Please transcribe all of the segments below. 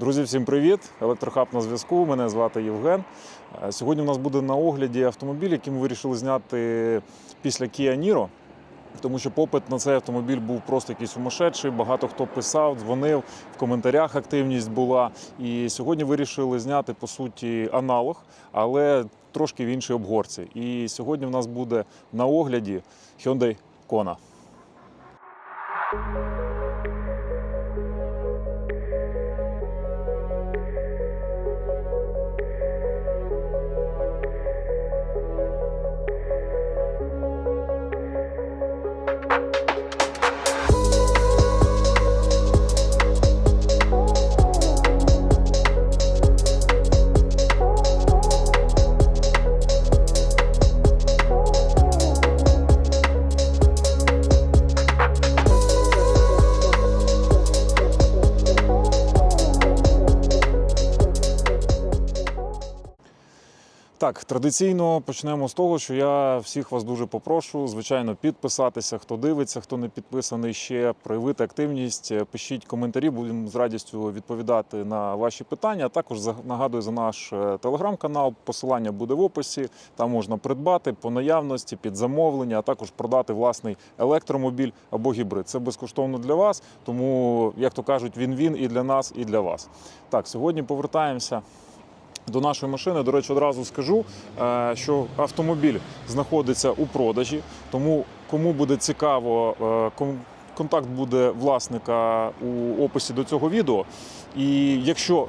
Друзі, всім привіт! Електрохаб на зв'язку. Мене звати Євген. Е, Сьогодні у нас буде на огляді автомобіль, який ми вирішили зняти після Kia Niro. Тому що попит на цей автомобіль був просто якийсь сумасшедший. Багато хто писав, дзвонив, в коментарях активність була. І сьогодні вирішили зняти по суті аналог, але трошки в іншій обгорці. І сьогодні в нас буде на огляді Hyundai Kona. Традиційно почнемо з того, що я всіх вас дуже попрошу, звичайно, підписатися, хто дивиться, хто не підписаний ще, проявити активність, пишіть коментарі, будемо з радістю відповідати на ваші питання. Також нагадую за наш е, телеграм-канал. Посилання буде в описі. Там можна придбати по наявності, під замовлення, а також продати власний електромобіль або гібрид. Це безкоштовно для вас, тому, як то кажуть, він-він і для нас, і для вас. Так, сьогодні повертаємося до нашої машини. До речі, одразу скажу, е, що автомобіль знаходиться у продажі, тому кому буде цікаво, е, контакт буде власника у описі до цього відео. І якщо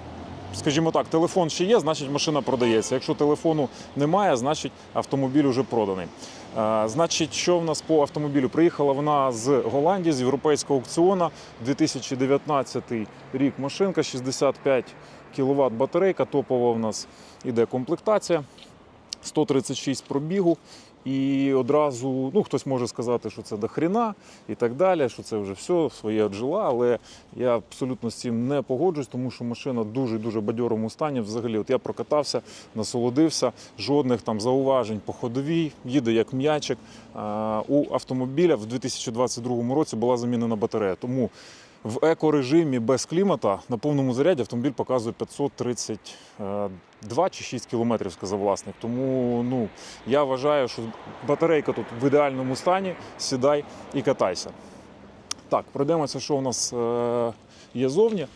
Скажімо так, телефон ще є, значить машина продається. Якщо телефону немає, значить автомобіль вже проданий. Е, Значить, що в нас по автомобілю? Приїхала вона з Голландії, з європейського аукціону. 2019 рік машинка, 65 кВт батарейка, топова в нас іде комплектація, 136 пробігу. І одразу, ну хтось може сказати, що це до хріна і так далі, що це вже все своє отжила, але я абсолютно з цим не погоджуюсь, тому що машина в дуже дуже бадьорому стані. Взагалі, от я прокатався, насолодився, жодних там зауважень по ходовій, їде як м'ячик. У автомобіля в 2022 році була замінена батарея. Тому в екорежимі без клімата на повному заряді автомобіль показує 532 чи 6 кілометрів, сказав власник. Тому ну, я вважаю, що батарейка тут в ідеальному стані. Сідай і катайся. Так, пройдемося, що у нас е, є зовні.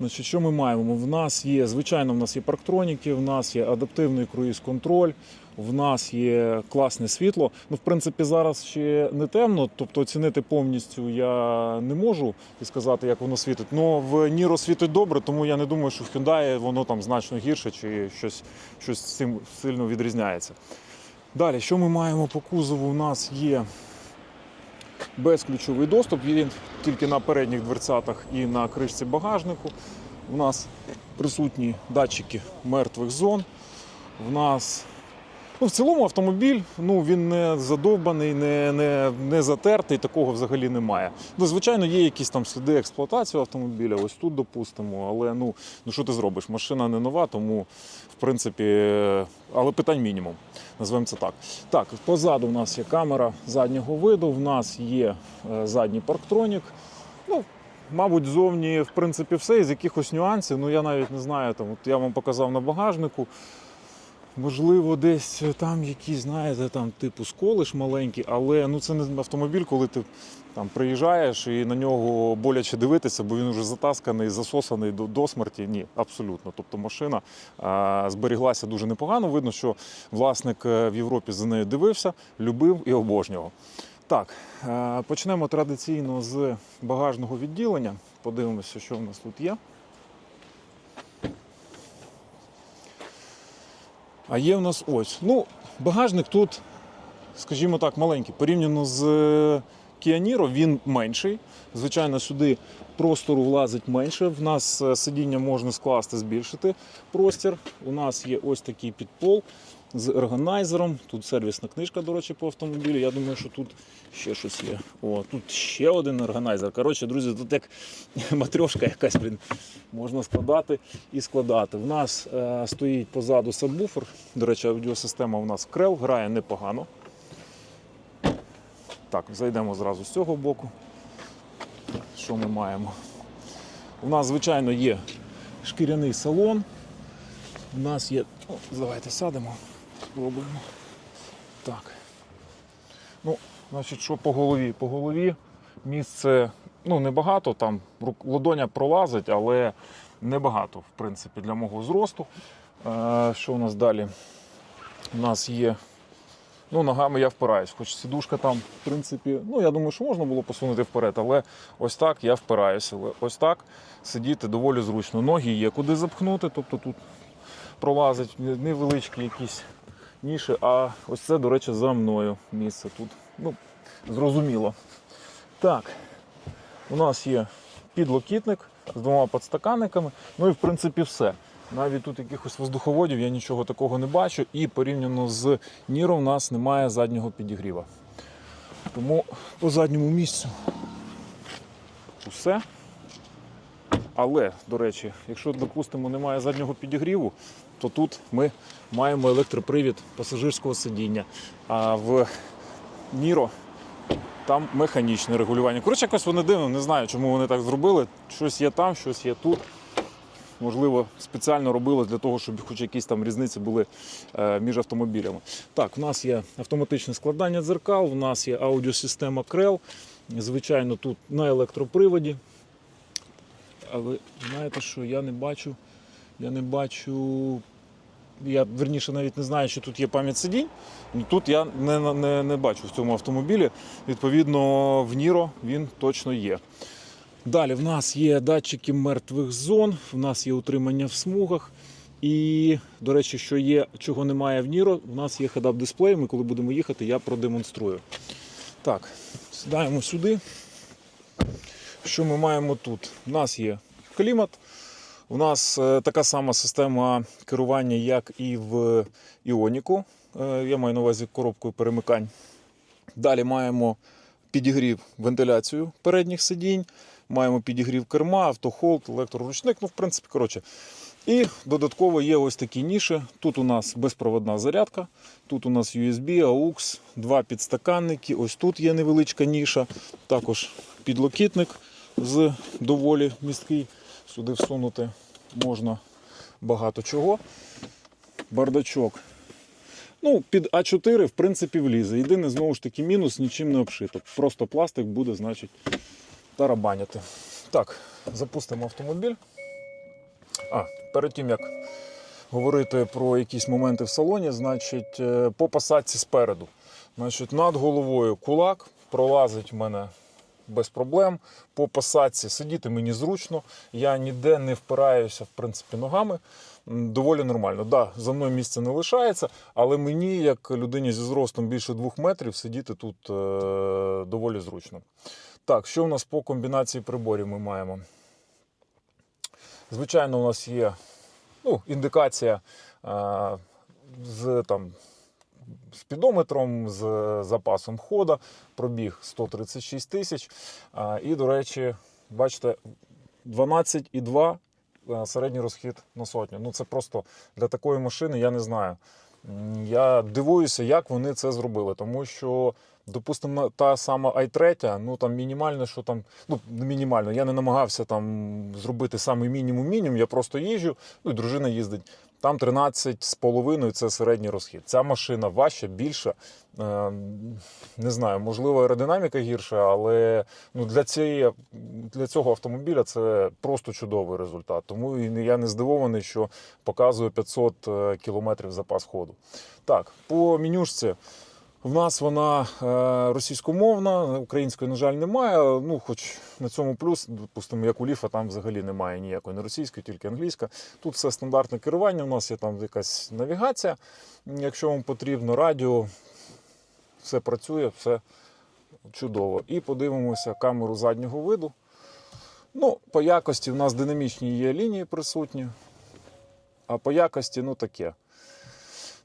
Значить, що ми маємо? В нас є, звичайно, в нас є парктроніки, в нас є адаптивний круїз-контроль, в нас є класне світло. Ну, в принципі, зараз ще не темно, тобто оцінити повністю я не можу і сказати, як воно світить. Ну, в Ніро світить добре, тому я не думаю, що в Hyundai воно там значно гірше чи щось, щось цим сильно відрізняється. Далі, що ми маємо по кузову? У нас є безключовий доступ. Він тільки на передніх дверцятах і на кришці багажнику. У нас присутні датчики мертвих зон. В нас ну, в цілому автомобіль ну, він не задовбаний, не, не, не затертий, такого взагалі немає. Ну, звичайно, є якісь там сліди експлуатації автомобіля, ось тут допустимо, але ну, ну що ти зробиш? Машина не нова, тому в принципі, але питань мінімум. Назвемо це так. Так, позаду в нас є камера заднього виду, в нас є е, задній парктронік. Ну, Мабуть, зовні, в принципі, все з якихось нюансів. Ну я навіть не знаю. Там, от я вам показав на багажнику. Можливо, десь там якісь, знаєте, там типу сколиш маленький, але ну це не автомобіль, коли ти там приїжджаєш і на нього боляче дивитися, бо він вже затасканий, засосаний до, до смерті. Ні, абсолютно. Тобто машина а, зберіглася дуже непогано. Видно, що власник е, в Європі за нею дивився, любив і обожнював. Так, е, почнемо традиційно з багажного відділення. Подивимося, що в нас тут є. А є в нас ось. Ну, багажник тут, скажімо так, маленький. Порівняно з Кіаніро, Kia Niro він менший. Звичайно, сюди простору влазить менше. В нас е, сидіння можна скласти, збільшити простір. У нас є ось такий підпол з органайзером. Тут сервісна книжка, до речі, по автомобілю. Я думаю, що тут ще щось є. О, тут ще один органайзер. Коротше, друзі, тут як матрьошка якась, блін, можна складати і складати. В нас е, стоїть позаду сабвуфер. До речі, аудіосистема у нас крел, грає непогано. Так, зайдемо зразу з цього боку. Що ми маємо? У нас, звичайно, є шкіряний салон. У нас є. О, давайте сядемо. Спробуємо. Так. Ну, значить, що по голові? По голові місце ну, небагато, там ладоня пролазить, але небагато, в принципі, для мого зросту. Е, що у нас далі? У нас є. Ну, ногами я впираюсь, хоч сідушка там, в принципі, ну я думаю, що можна було посунути вперед, але ось так я впираюся. Ось так сидіти доволі зручно. Ноги є куди запхнути, тобто тут пролазить невеличкі якісь ніші, а ось це, до речі, за мною місце тут. Ну, зрозуміло. Так, у нас є підлокітник з двома подстаканниками. Ну і в принципі все. Навіть тут якихось воздуховодів я нічого такого не бачу. І порівняно з Ніро в нас немає заднього підігріва. Тому по задньому місцю усе. Але, до речі, якщо, допустимо, немає заднього підігріву, то тут ми маємо електропривід пасажирського сидіння. А в Ніро там механічне регулювання. Коротше, якось вони дивно, не знаю, чому вони так зробили. Щось є там, щось є тут. Можливо, спеціально робили для того, щоб хоч якісь там різниці були е, між автомобілями. Так, в нас є автоматичне складання дзеркал, в нас є аудіосистема Крел. Звичайно, тут на електроприводі. Але знаєте що, я не бачу. Я не бачу. Я верніше навіть не знаю, що тут є пам'ять сидінь. Ну, Тут я не, не, не бачу в цьому автомобілі. Відповідно, в Ніро він точно є. Далі в нас є датчики мертвих зон, в нас є утримання в смугах. І, до речі, що є, чого немає в Ніро, в нас є head-up дисплей. Ми коли будемо їхати, я продемонструю. Так, сідаємо сюди. Що ми маємо тут? У нас є клімат. У нас е, така сама система керування, як і в Іоніку. Е, Я маю на увазі коробкою перемикань. Далі маємо підігрів вентиляцію передніх сидінь, маємо підігрів керма, автохолд, електроручник. Ну, в принципі, коротше. І додатково є ось такі ніші. Тут у нас безпроводна зарядка, тут у нас USB, AUX, два підстаканники. Ось тут є невеличка ніша, також підлокітник з доволі місткий. Сюди всунути можна багато чого. Бардачок. Ну, під А4, в принципі, влізе. Єдине, знову ж таки, мінус нічим не обшито. Просто пластик буде, значить, тарабаняти. Так, запустимо автомобіль. А, перед тим як говорити про якісь моменти в салоні, значить, е, по посадці спереду. Значить, над головою кулак пролазить в мене без проблем. По посадці сидіти мені зручно. Я ніде не впираюся, в принципі, ногами. Доволі нормально. Да, за мною місце не лишається, але мені, як людині зі зростом більше двох метрів, сидіти тут е, доволі зручно. Так, що у нас по комбінації приборів ми маємо? Звичайно, у нас є ну, індикація а, з там. Спідометром з запасом хода, пробіг 136 тисяч. І, до речі, бачите, 12,2 середній розхід на сотню. Ну це просто для такої машини, я не знаю. Я дивуюся, як вони це зробили, тому що, допустимо, та сама i3, ну там мінімально, що там, ну мінімально, я не намагався там зробити саме мінімум мінімум, я просто їжджу, ну і дружина їздить. Там 13,5 це середній розхід. Ця машина важча, більша. Е, Не знаю, можливо, аеродинаміка гірша, але ну, для, цієї, для цього автомобіля це просто чудовий результат. Тому я не здивований, що показує 500 км запас ходу. Так, по менюшці. В нас вона е, російськомовна, української, на жаль, немає. Ну, хоч на цьому плюс, допустимо, як у Ліфа, там взагалі немає ніякої не російської, тільки англійська. Тут все стандартне керування. У нас є там якась навігація. Якщо вам потрібно, радіо, все працює, все чудово. І подивимося камеру заднього виду. Ну, по якості в нас динамічні є лінії присутні, а по якості, ну таке.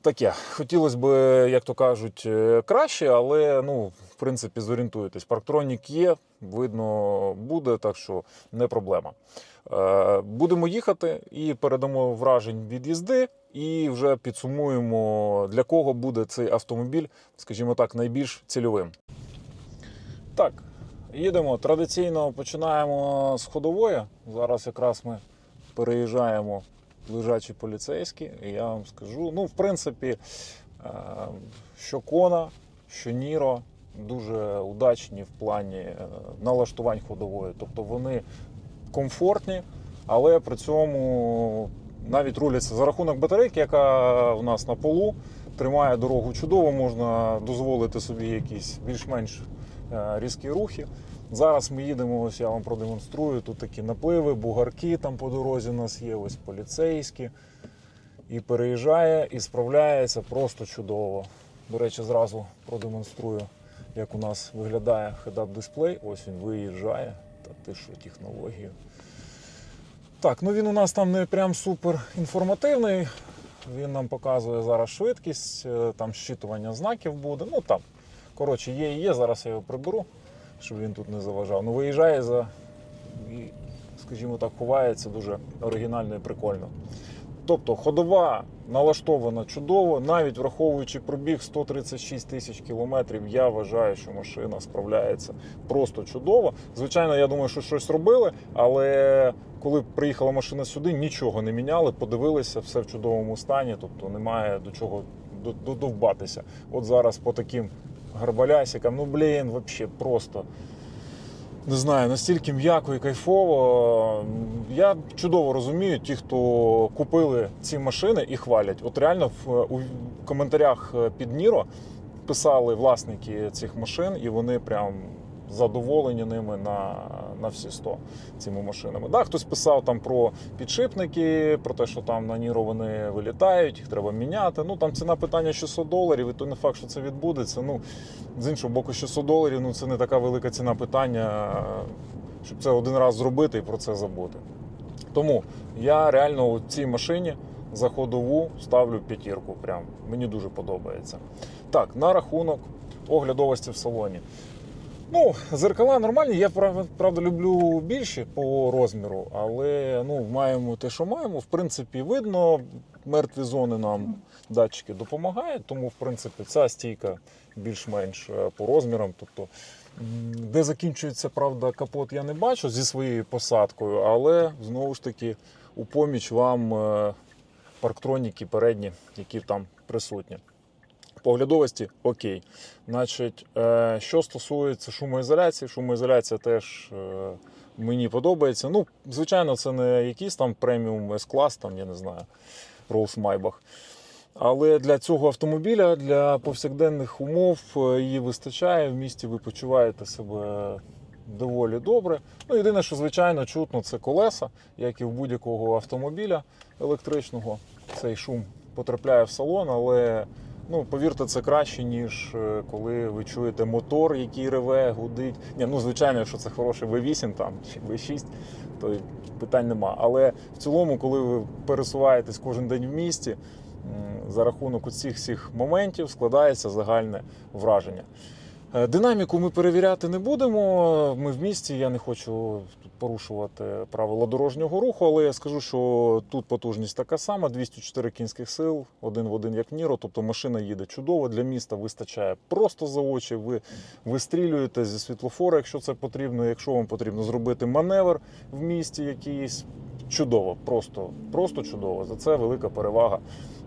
Таке. Хотілося б, як то кажуть, е, краще, але ну, в принципі, зорієнтуєтесь. Парктронік є, видно буде, так що не проблема. Е, Будемо їхати і передамо вражень від їзди, і вже підсумуємо, для кого буде цей автомобіль, скажімо так, найбільш цільовим. Так, їдемо. Традиційно починаємо з ходової. Зараз якраз ми переїжджаємо лежачі поліцейські, і я вам скажу, ну, в принципі, е, що Кона, що Ніро дуже удачні в плані е, налаштувань ходової. Тобто вони комфортні, але при цьому навіть руляться за рахунок батарейки, яка у нас на полу, тримає дорогу чудово, можна дозволити собі якісь більш-менш е, різкі рухи. Зараз ми їдемо, ось я вам продемонструю. Тут такі напливи, бугарки там по дорозі у нас є, ось поліцейські. І переїжджає, і справляється просто чудово. До речі, зразу продемонструю, як у нас виглядає head-up дисплей. Ось він виїжджає. Та ти що, технологію. Так, ну він у нас там не прям супер інформативний. Він нам показує зараз швидкість, е, там щитування знаків буде. Ну там, коротше, є і є. Зараз я його приберу, щоб він тут не заважав. Ну, виїжджає за і, скажімо так, ховається дуже оригінально і прикольно. Тобто ходова налаштована чудово, навіть враховуючи пробіг 136 тисяч кілометрів, я вважаю, що машина справляється просто чудово. Звичайно, я думаю, що щось робили, але коли приїхала машина сюди, нічого не міняли, подивилися, все в чудовому стані, тобто немає до чого додовбатися. От зараз по таким гарбалясикам, ну блін, взагалі просто не знаю, настільки м'яко і кайфово. Я чудово розумію ті, хто купили ці машини і хвалять. От реально в коментарях під Ніро писали власники цих машин, і вони прям задоволені ними на, на всі 100 цими машинами. Да, хтось писав там про підшипники, про те, що там на Ніро вони вилітають, їх треба міняти. Ну там ціна питання 600 доларів, і то не факт, що це відбудеться. Ну, з іншого боку, 600 доларів ну це не така велика ціна питання, щоб це один раз зробити і про це забути. Тому я реально у цій машині за ходову ставлю п'ятірку. Прям мені дуже подобається. Так, на рахунок оглядовості в салоні. Ну, зеркала нормальні. Я правда люблю більші по розміру, але ну, маємо те, що маємо. В принципі, видно, мертві зони нам датчики допомагають, тому в принципі ця стійка більш-менш е, по розмірам. Тобто, де закінчується правда капот, я не бачу зі своєю посадкою, але знову ж таки у поміч вам е, парктроніки передні, які там присутні. По оглядовості окей. Значить, е, що стосується шумоізоляції, шумоізоляція теж е, мені подобається. Ну, звичайно, це не якийсь там преміум S-клас, там, я не знаю, Rolls Maybach. Але для цього автомобіля, для повсякденних умов е, її вистачає. В місті ви почуваєте себе доволі добре. Ну, єдине, що звичайно чутно, це колеса, як і в будь-якого автомобіля електричного. Цей шум потрапляє в салон, але ну, повірте, це краще, ніж е, коли ви чуєте мотор, який реве, гудить. Ні, ну, звичайно, що це хороший V8 там, чи V6, то питань нема. Але в цілому, коли ви пересуваєтесь кожен день в місті, за рахунок цих всіх моментів складається загальне враження. Е, Динаміку ми перевіряти не будемо. Ми в місті. Я не хочу порушувати правила дорожнього руху, але я скажу, що тут потужність така сама: 204 кінських сил, один в один як Ніро. Тобто машина їде чудово. Для міста вистачає просто за очі. Ви вистрілюєте зі світлофора, якщо це потрібно. Якщо вам потрібно зробити маневр в місті, якийсь чудово, просто, просто чудово. За це велика перевага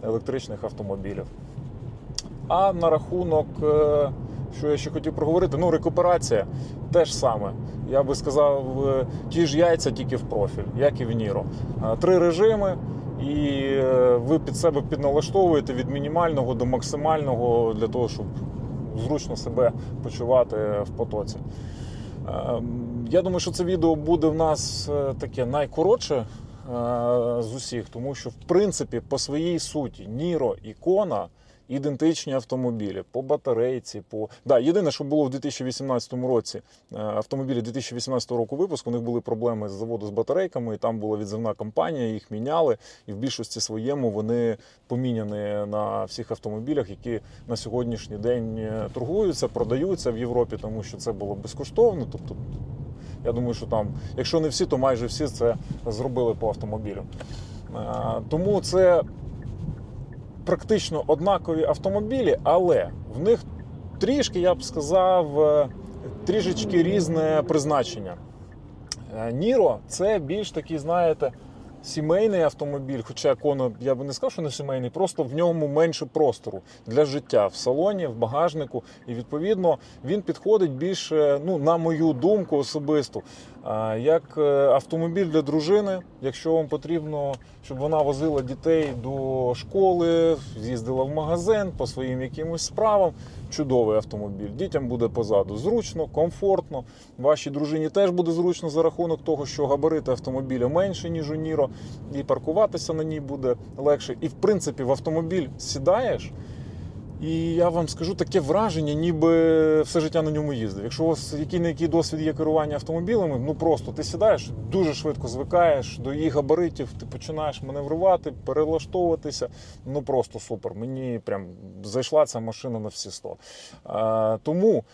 електричних автомобілів. А на рахунок, е, що я ще хотів проговорити, ну рекуперація теж саме. Я би сказав, ті ж яйця тільки в профіль, як і в Ніро. Три режими, і е, ви під себе підналаштовуєте від мінімального до максимального для того, щоб зручно себе почувати в потоці. Е, Я думаю, що це відео буде в нас е, таке найкоротше з усіх, тому що в принципі по своїй суті Ніро і Кона ідентичні автомобілі по батарейці. По да, єдине, що було в 2018 році, е, автомобілі 2018 року випуску, у них були проблеми з заводу з батарейками, і там була відзивна кампанія, їх міняли, і в більшості своєму вони поміняні на всіх автомобілях, які на сьогоднішній день е, торгуються, продаються в Європі, тому що це було безкоштовно. Тобто я думаю, що там, якщо не всі, то майже всі це зробили по автомобілю. Е, Тому це практично однакові автомобілі, але в них трішки, я б сказав, е, трішечки різне призначення. Е, Ніро це більш такий, знаєте, сімейний автомобіль, хоча Кона, я би не сказав, що не сімейний, просто в ньому менше простору для життя в салоні, в багажнику. І відповідно він підходить більше, ну, на мою думку особисту, як е, автомобіль для дружини, якщо вам потрібно, щоб вона возила дітей до школи, з'їздила в магазин по своїм якимось справам. Чудовий автомобіль. Дітям буде позаду зручно, комфортно. Вашій дружині теж буде зручно за рахунок того, що габарити автомобіля менше, ніж у Ніро, і паркуватися на ній буде легше. І в принципі в автомобіль сідаєш. І я вам скажу таке враження, ніби все життя на ньому їздив. Якщо у вас який не який досвід є керування автомобілями, ну просто ти сідаєш, дуже швидко звикаєш до їх габаритів, ти починаєш маневрувати, перелаштовуватися. Ну просто супер. Мені прям зайшла ця машина на всі 100. А, тому,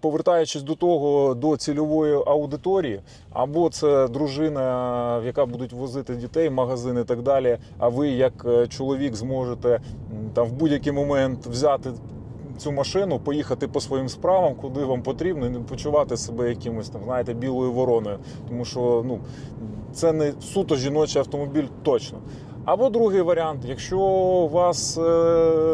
повертаючись до того, до цільової аудиторії, або це дружина, в яка будуть возити дітей, магазини і так далі. А ви, як е, чоловік, зможете там в будь-який момент взяти. Цю машину поїхати по своїм справам, куди вам потрібно, і не почувати себе якимось там, знаєте, білою вороною. Тому що ну це не суто жіночий автомобіль точно. Або другий варіант, якщо у вас е,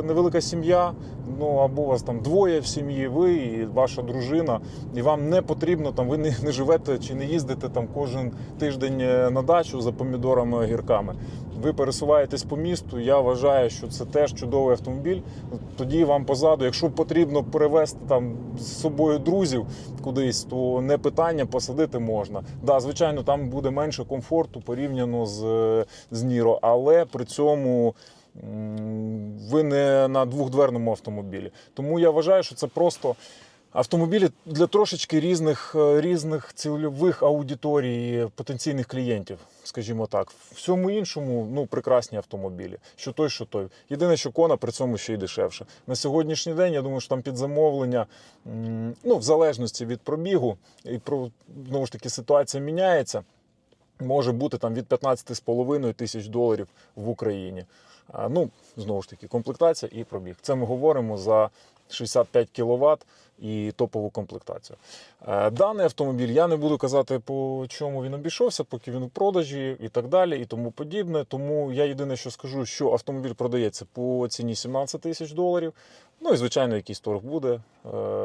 невелика сім'я, ну або у вас там двоє в сім'ї, ви і ваша дружина, і вам не потрібно там, ви не, не живете чи не їздите там кожен тиждень е, на дачу за помідорами огірками. Ви пересуваєтесь по місту. Я вважаю, що це теж чудовий автомобіль. Тоді вам позаду, якщо потрібно перевезти там з собою друзів кудись, то не питання посадити можна. Да, звичайно, там буде менше комфорту порівняно з, е, з Ніро, але при цьому. Ви не на двохдверному автомобілі. Тому я вважаю, що це просто автомобілі для трошечки різних, е, різних цільових аудиторій потенційних клієнтів, скажімо так. Всьому іншому ну, прекрасні автомобілі. Що той, що той. Єдине, що кона при цьому ще й дешевше. На сьогоднішній день я думаю, що там під замовлення, ну, в залежності від пробігу, і про знову ж таки ситуація міняється. Може бути там від 15,5 тисяч доларів в Україні. Ну, знову ж таки, комплектація і пробіг. Це ми говоримо за 65 кВт і топову комплектацію. Е, Даний автомобіль я не буду казати, по чому він обійшовся, поки він у продажі і так далі, і тому подібне. Тому я єдине, що скажу, що автомобіль продається по ціні 17 тисяч доларів. Ну і звичайно, якийсь торг буде, е,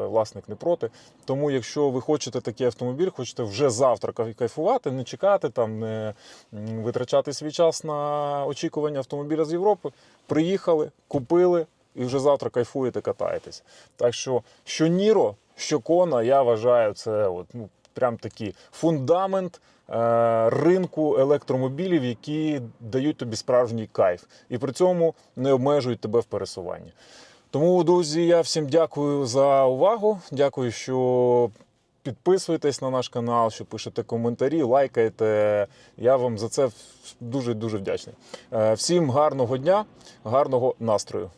власник не проти. Тому, якщо ви хочете такий автомобіль, хочете вже завтра кайфувати, не чекати, там не витрачати свій час на очікування автомобіля з Європи, приїхали, купили і вже завтра кайфуєте, катаєтесь. Так що, що Ніро, що Кона, я вважаю, це от, ну, прям такий фундамент. е, Ринку електромобілів, які дають тобі справжній кайф, і при цьому не обмежують тебе в пересуванні. Тому, друзі, я всім дякую за увагу. Дякую, що підписуєтесь на наш канал, що пишете коментарі, лайкаєте. Я вам за це дуже дуже вдячний. Е, Всім гарного дня, гарного настрою.